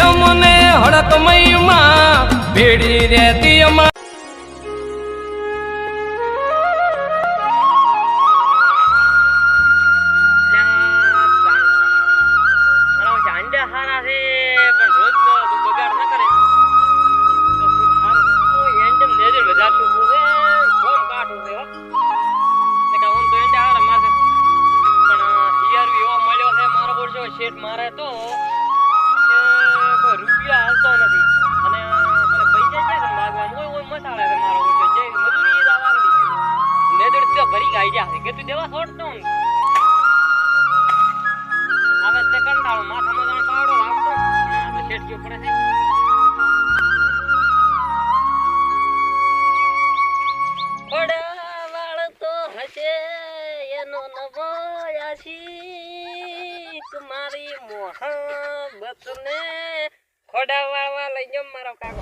અમને હડકમયમાં ભેડી રહેતી અમા અંડા હારા છે તો છે. કે તું દેવા છોડતો આવે તે કંટાળો, માથામાં જાણે પાવડો લાગતો. આપણે શેઠિયો ઉપર છે. મારી મોહબ્બત ને ખોડાવાળવા લઈ જમ મારો કાકો.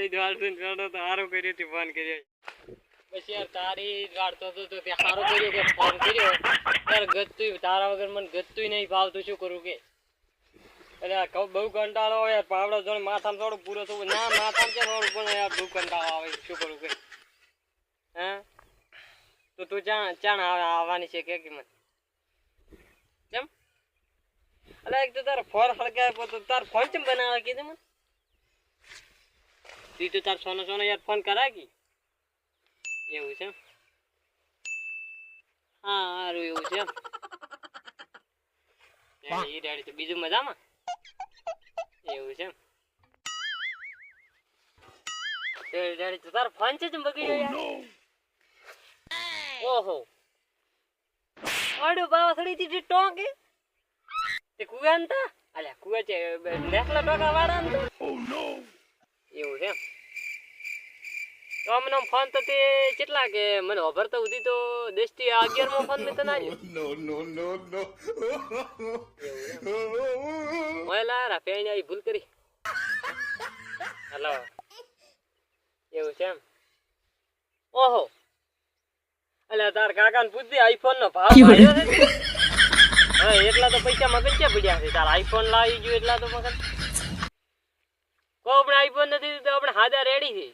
તારી જ વાળ સુન તો હારું કર્યો તે ફોન કર્યો. પછી યાર તારી જ વાળતો તો તે હારું કર્યો કે ફોન કર્યો. યાર ગતું તારા વગર મને ગતું નહીં ભાવતું શું કરું કે? એટલે બહુ કંટાળો આવે યાર, પાવડો જોડે માથામાં થોડું પૂરો થવું ના, માથામાં છે થોડું પણ યાર બહુ કંટાળો આવે, શું કરું કે? હા? તો તું ચાણ ચાણ આવ- આવવાની છે કે મને કેમ? અલે, એક તો તારો ફોન હળગાય તો તાર ફોન ચમ બનાવે કીધું મને? તી તાર સોનો સોનો યાર ફોન કરાય કી એવું છે હા સારું એવું છે એમ. ડેડી, તો બીજું મજામાં? એવું છે ડેડી, ડેડી તો તારો ફોન છે જ બગડ્યો યાર. ઓહો. ઓડું બાવા સડી ટોંકે. તે કુવાન તા? અલ્યા કુવા છે નેસલા ટોકા વાળા ને એવું છે એમ. તો અમને ફોન તો તે કેટલા કે મને ખબર તો ઉધી તો દેશથી અગિયારમો ફોન મેં તને. ઓય રાફે આવી ભૂલ કરી. હલો. એવું છે એમ. ઓહો. અલ્યા તાર કાકા ને પૂછ દે આઈફોન નો ભાવ હવે એટલા તો પૈસા મગજ ક્યાં પડ્યા છે. તાર આઈફોન લાવી ગયો એટલા તો મગજ કો આપણે આઈફોન નથી તો આપણે હાજર રેડી છે.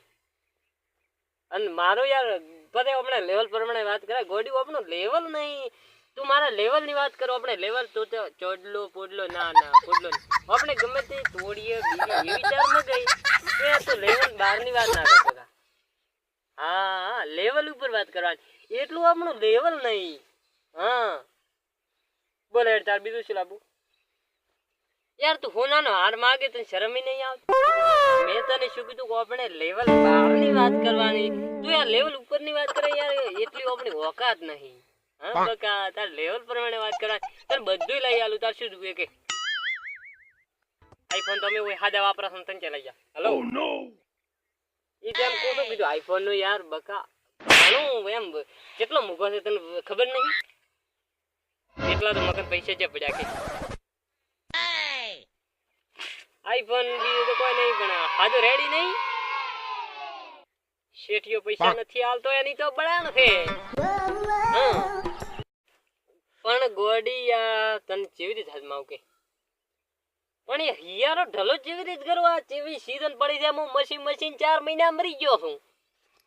અને મારો યાર બધે આપણે લેવલ પ્રમાણે વાત કરે, ગોડી આપણું લેવલ નહીં. તું મારા લેવલની વાત કરો, આપણે લેવલ તો ચોડલો, પોડલો, ના ના, પોડલો. આપણે ગમે તે તોડીએ, બીજી એ વિચારમાં ગઈ કે તો લેવલ બહારની વાત ના કરતો હા લેવલ ઉપર વાત કરવાની. એટલું આપણું લેવલ નહીં. હા. બોલે તાર બીજું શું લાવું યાર તું હોનાનો હાર માગે તને શરમ નહીં આવતી. મેં તને શું કીધું કે આપણે લેવલ બહારની વાત કરવાની. તું યાર લેવલ ઉપરની વાત કરે યાર એટલી આપણી ઓકાત નહીં. હા બકા તાર લેવલ પ્રમાણે વાત કરવાની તને બધું લઈ આલું તાર શું જોઈએ કે? આઈફોન તમે હોય હાદા વાપરા છો ને તને ચલાઈ જા. હેલો ઈ તેમ કોનું કીધું આઈફોનનું યાર બકા ઘણું એમ. કેટલો મૂકો છે તને ખબર નહીં? એટલા તો મગર પૈસા છે પડ્યા કે આઈફોન બીજું તો કોઈ નહીં પણ હાજર રેડી નહીં? શેઠિયો પૈસા નથી આલતો એની તો બળાણ છે. પણ ગોડી આ તને જેવી રીતે હાથમાં આવું કે પણ એ હિયારો ઢલો જેવી રીતે કરવા જેવી સીઝન પડી જાય હું મશીન મશીન ચાર મહિના મરી ગયો છું.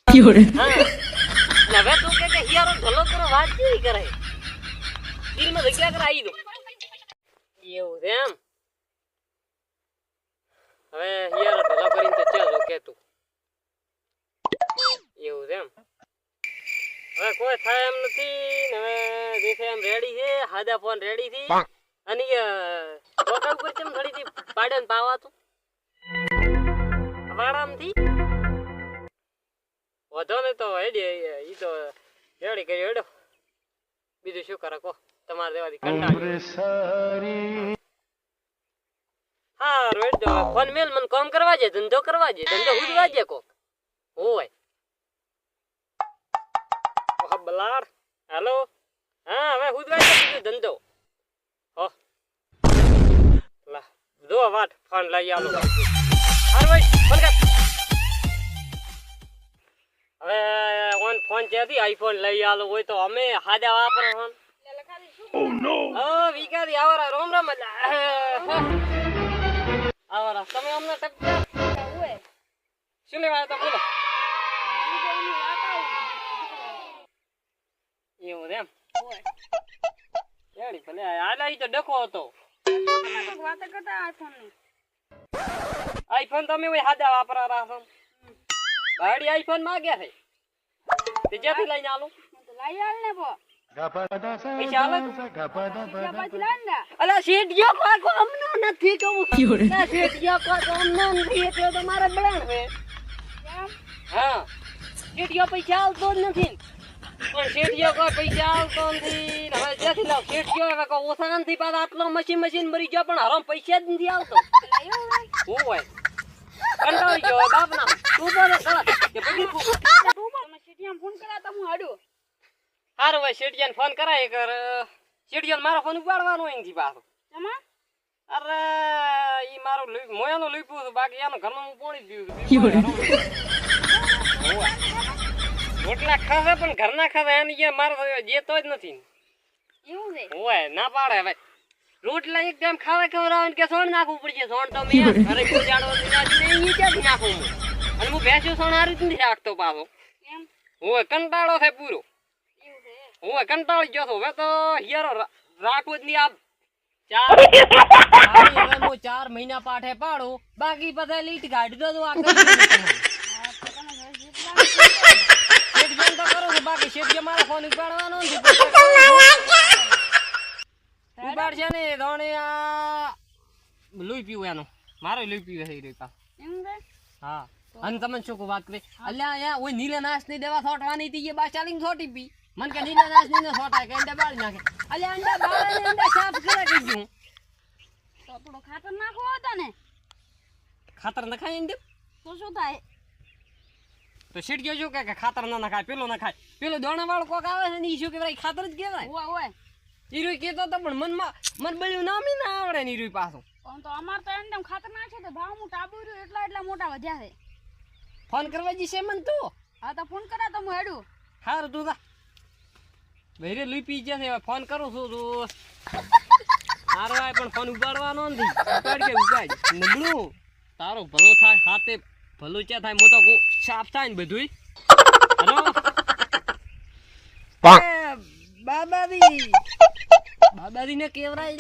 હવે તું કે કે હિયારો ઢલો કરો વાત કેવી કરે? દિલમાં જગ્યા કરે આવી દો એવું છે એમ? હવે હિયારો ઢલો કરીને તો ચાલો કે તું. એવું છે એમ. હવે કોઈ થાય એમ નથી ને હવે જે છે એમ રેડી છે હાદા ફોન રેડી થી અને ઉપર ચમ ઘડી થી પાડે ને પાવા તું વાડામથી વધો ને તો હેડી ઈ તો રેડી કરી હેડો. બીજું શું કરે કો તમારે દેવાથી કંટાળી. હા રોડ ફોન મેલ મને કામ કરવા છે ધંધો કરવા છે ધંધો ઉડવા છે કોક. ઓહ બલાડ. હેલો. હા હવે ગયો બીજો ધંધો. હો. લા દો વાટ ફોન લઈ આલો. હાર ભાઈ ફોન કર. હવે ઓન ફોન છે થી આઈફોન લઈ આલો હોય તો અમે હાજા વાપરો નો ઓ વિકારી આવરા રોમ રોમ આવરા તમે અમને ટપકા શું લેવા આવ્યા તા બોલો. એવું એમ? રેડી ભલે આલા તો ડખો હતો. આઈફોન તમે ઓય હાદા વાપરા રાખો ભાડી આઈફોન માંગ્યા છે? તે જ્યાંથી લઈને આલું? પૈસા આલે અલા શેઠિયો કોઈ કોમનો નથી કહું. ના શેઠિયો કોઈ કોમનો નથી એટલે તો મારે બળાણ છે હા. શેઠિયો પૈસા આવતો જ નથી. પણ શેઠિયો કોઈ પૈસા આવતો નથી. હવે જ્યાંથી લાવ શેઠિયો હવે કોઈ ઓછા નથી પાછા આટલો મશીન મશીન મરી ગયો પણ હરામ પૈસા જ નથી આવતો. હું હોય? કંટાળી ગયો બાપ ના તું તો કળા હું પછી હારું ભાઈ શેટિયાને ફોન કરાય કર શેડિયાને મારો ફોન ઉપાડવાનો એનથી પાછો. અરે ઈ મારું મોયાનું લીપ્યું હતું બાકી એનો ઘરમાં હું પોણી દીધું પીવું છું. રોટલા ખાવા પણ ઘરના ખાવા એની જે મારો જેતો જ નથી જ નથી. ઓય ના પાડે ભાઈ રોટલા એકદમ ખાવે ખવડાવે કે સોણ નાખવું પડશે સોણ તો મેં ઘરે નહીં ક્યાંથી નાખું હું? અને હું ભેંસું સોણ હારું જ નથી રાખતો પાછો. ઓય કંટાળો થાય પૂરો. હું કંટાળી ગયો છું. હવે તો હિયારો રાખવું જ નહીં આ ચાર હું ચાર મહિના પાઠે પાડું. બાકી બધા લીટ દો તો આ બાકી શેઠ મારો ફોન ઉપાડવાનો. ઉપાડશે ને ધોણે આ લોહી પીવું એનું. મારો લોહી પીવે એ રીતા. હા. અને તમે શું વાત કરી. અલ્યા અહીંયા ઓય નીલે નાશની દેવા છોટવાની હતી એ બા ચાલીને છોટી પી. મને કે નીલે નાશની છોટાય કે અંડા બાળી નાખે. અલ્યા અંડા બાળે ને અંડા સાફ કરે કીધું. ખાતર નખાય એમ તો શું શીટ ગયો છું કે કે ખાતર ના નાખાય પેલો નખાય. પેલો દોણા વાળો કોક આવે છે ને ઈ શું કહેવાય ખાતર જ કેવાય કહેવાય ઓય ઈરુ કેતો તો પણ મનમાં મન બળ્યું નામી ના આવડે ને ઈ રૂઈ પાછું. ખાતર નાખે તો ભાવ હું ટાબુ રહ્યું એટલા એટલા મોટા વધ્યા છે. ફોન કરવા જશે મન તું? હા તો ફોન કરા તો હું હેડું. હારું તું જા. ભેરે લઈ પી જશે ફોન કરું છું તું હારો આય પણ ફોન ઉપાડવાનો નથી. ઉપાડ કે ઉપાડ. નબળું. તારો ભલો થાય હાથે ભલું ચા થાય મોટો કો સાફ થાય ને બધુંય. હેલો? બાબાજી બાબાજી. ને કેવરાય.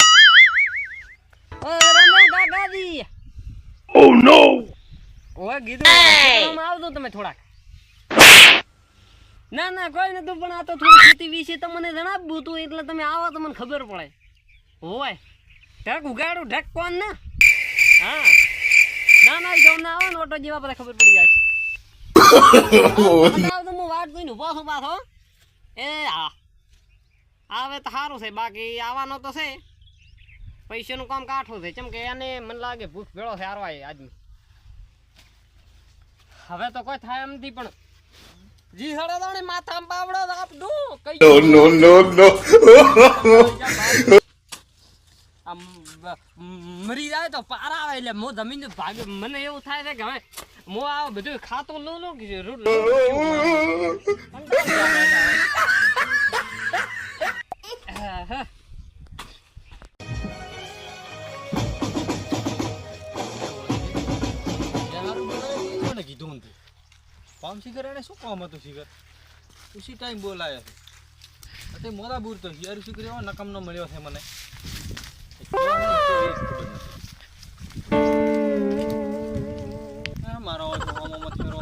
કાકાજી ઓ નો ઓય કીધું આવજો તમે થોડાક. ના ના, કોઈ નતું, પણ આ તો થોડી ખેતી વિશે તમને જણાવ્યું હતું, એટલે તમે આવો તો મને ખબર પડે. હોય. ઢક ઉગાડું, ઢક કોણ ને? હા. ના ના જમ ના આવો ને, ઓટો જેવા બધા ખબર પડી જાય. તો હું વાટ પાછો. એ, હા. આવે તો સારું છે, બાકી આવવાનો તો છે. પૈસાનું કામ કાઠું છે, કેમ એને મને લાગે ભૂખ ભેળો છે હારો આજ હવે તો કોઈ થાય એમ નથી પણ જી હળો દાણે માથામાં બાવડો આપડું કઈ નો નો નો આમ મરી જાય તો પારા આવે એટલે મો જમીન ભાગે. મને એવું થાય છે કે હવે મો આ બધું ખાતો લો લો કે પામ શું કામ હતું શિખર? ઉસી ટાઈમ બોલાયો છે. અત્યારે મોરા બૂર તો હિયાર શિખર એવો નકમનો મળ્યો છે મને. મારો હોમોમાં થયો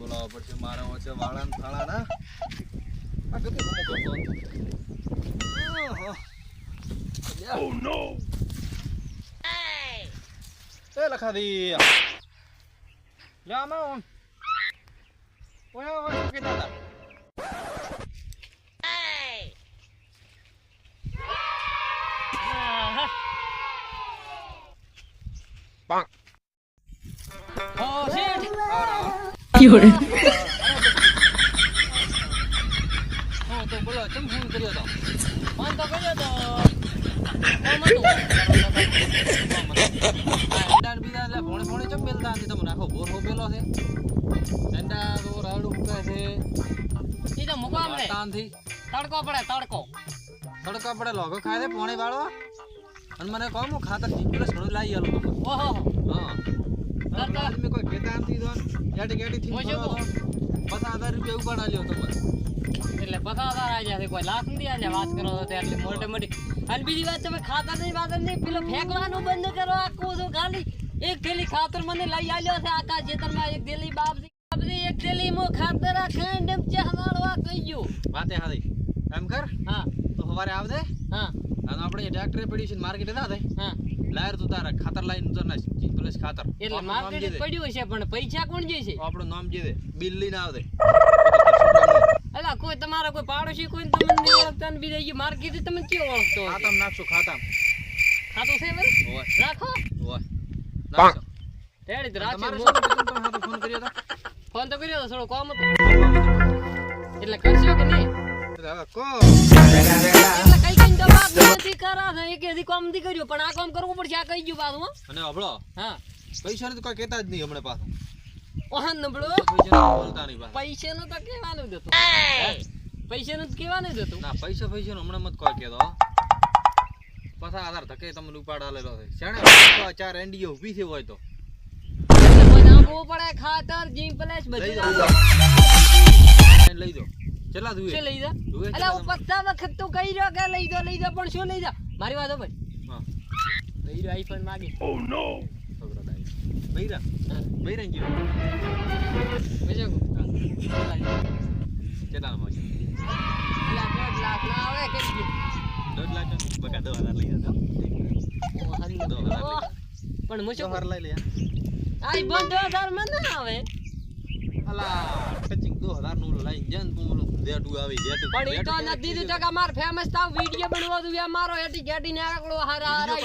બોલાવવા પડશે. મારા વચ્ચે વાળા ને થાળા ના આ કેટલી હોમો કરતો ઓહો. નો એ લખા દી લ્યા આમાં ઓમ ઓય ઓય શું કહેતા હતા હા, હા. ઓ શેઠ બોલો ચમ ફોન કર્યો તો ફોન તો કર્યો તો કોમ હતું એંડા બીજા એટલે ભોણે ભોણે ચમ મેલતા નથી તમને આખો બોર હોપેલો છે એંડા તો રાયડું મૂકે છે. ઈ તો મૂકવા મળે. તાનથી તડકો પડે તડકો. તડકો પડે લોગો ખાય છે પોણે વાળો. અને મને કહો હું ખાતર જીપીએસ ઘણું લાવી આલો ઓહો. હા. તડકો આદમી કોઈ કહેતા નથી દોન એડી ગાડી થી મોજો તો પચાસ હજાર રૂપિયા ઉપાડા લ્યો તમને. એટલે પચાસ હજાર આવી જશે કોઈ લાખ નથી આજે વાત કરો તો આટલી મોટી મોટી અને બીજી વાત તમે ખાતર નહીં વાત નહીં પેલો ફેંકવાનું બંધ કરો આખું તો ખાલી. એક થેલી ખાતર મને લઈ આવ્યો છે આખા ખેતરમાં. એક થેલી બાપજી બાપજી એક થેલી મો ખાતર આ ખાંડ ચે ચહવાડવા કહી વાતે હાથી એમ કર? હા. તો સવારે આવજે. હા. અને આપણે ટ્રેક્ટરે પડી છે માર્કેટે ના થાય હા. લાયર તું તારા ખાતર લાઈન તો ના જીપીએસ ખાતર. એટલે માર્કેટ દે. પડ્યું છે પણ પૈસા કોણ જે છે? આપણું નામ જે દે. બિલ લઈને આવજે. અલા કોઈ તમારો કોઈ પાડોશી કોઈ તમને નહીં ઓળખતા ને બીજા માર્કેટ તમે કયો ઓળખતો? ખાતામ નાખશો ખાતામ. ખાતો છે રાખો. રેડી તો રાખજો તમારે મો- શું કીધું તમે હાથે ફોન કર્યો તો? ફોન તો કર્યો તો થોડો કોમ હતો. એટલે કરશો કે નહીં? પૈસા નું કોઈ કહેતા જ નહીં હમણાં પાછું. પૈસા નું તો કહેવાનું જ હતું. પૈસા નું જ કહેવાનું જ હતું. ના પૈસા પૈસા હમણાં મત કોઈ કહેતો હો. પાછા આધાર ધકે તમને ઉપાડ છે. શેણે ચાર એનડીઓ ઊભી થઈ હોય તો. નાખવું પડે ખાતર જીમ પ્લેસ બધું લઈ દો કેટલા શું લઈ જા અલા હું વખત તો કહી રહ્યો કે લઈ દો લઈ દો પણ શું લઈ જા મારી વાત ભાઈ હા. લઈ રહ્યો આઈફોન માગી. છોકરો ડાય બૈરા. બૈરા ગયો. બીજું કહું. કેટલા માં અલા દોઢ લાખ ના આવે કે? દોઢ લાખ બકા દો હજાર લઈ જતો દો હજાર પણ હું શું હજાર લઈ લે આઈફોન દો હજારમાં ના આવે? અલા ટચિંગ દો હજારનું લઈને જન તું ઓલું આવી દેટું પણ ઈ તો નથી દીધું તો કે માર ફેમસ થાવ વિડિયો બનવો તું મારો એટી ગેટી ને આકડો હારા હારા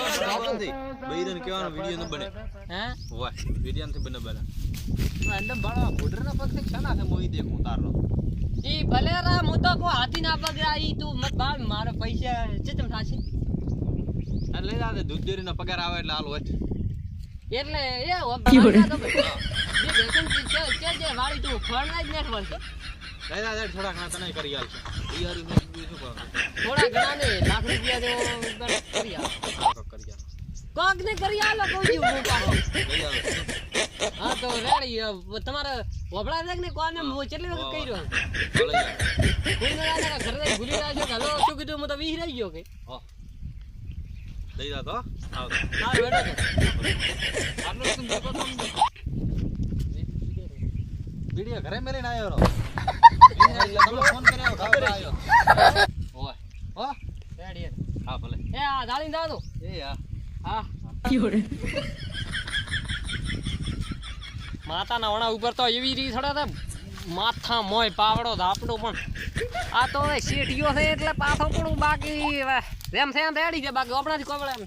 બૈરન કેવાનો વિડિયો ન બને. હે? વાહ વિડિયો નથી બને બને બળા બોર્ડર ના પગ શાના છે મોઈ દેખું તારનો ઈ ભલે રા હું તો કો હાથી ના પગરા ઈ તું મત બાળ મારા પૈસા ચિતમ થાશે. અરે લઈ જાતે દૂધ ડેરી નો પગાર આવે એટલે હાલ હોય એટલે એ ભલા તો ભાઈ. બે બેસન છે કે જે વાળી તું ફળના જ નેટ વળશે લઈ જાતે થોડા ઘણા તને કરી આલ છે ઈ હરી થોડા ઘણા ને લાખ રૂપિયા જેવો કરી આલો. કોક ને કરી આલો કોઈ હું આવે હા તો રેડી તમારે વપડા છે ને કોને કેટલી વખત કહી રહ્યો ઘરે ભૂલી રહ્યા છો હલો શું કીધું? હું તો વીહ રહી ગયો કે. હો. લઈ જાતો આવ. હા બેઠો આટલો શું તો. વિડિયો ઘરે મેલીને આવ્યો રો તમને ફોન કર્યો ખબર આવ્યો. ઓય. હો? રેડી હા ભલે. એ આ જાવ તો. એ હા. હા. માતાના વણા ઉપર તો એવી રીત થોડા માથા મોય પાવડો ધાપડો પણ. આ તો હવે શેઠિયો છે એટલે પાછો પણ બાકી. જેમ છે એમ રેડી છે બાકી. આપણાથી કોઈ વળે એમ.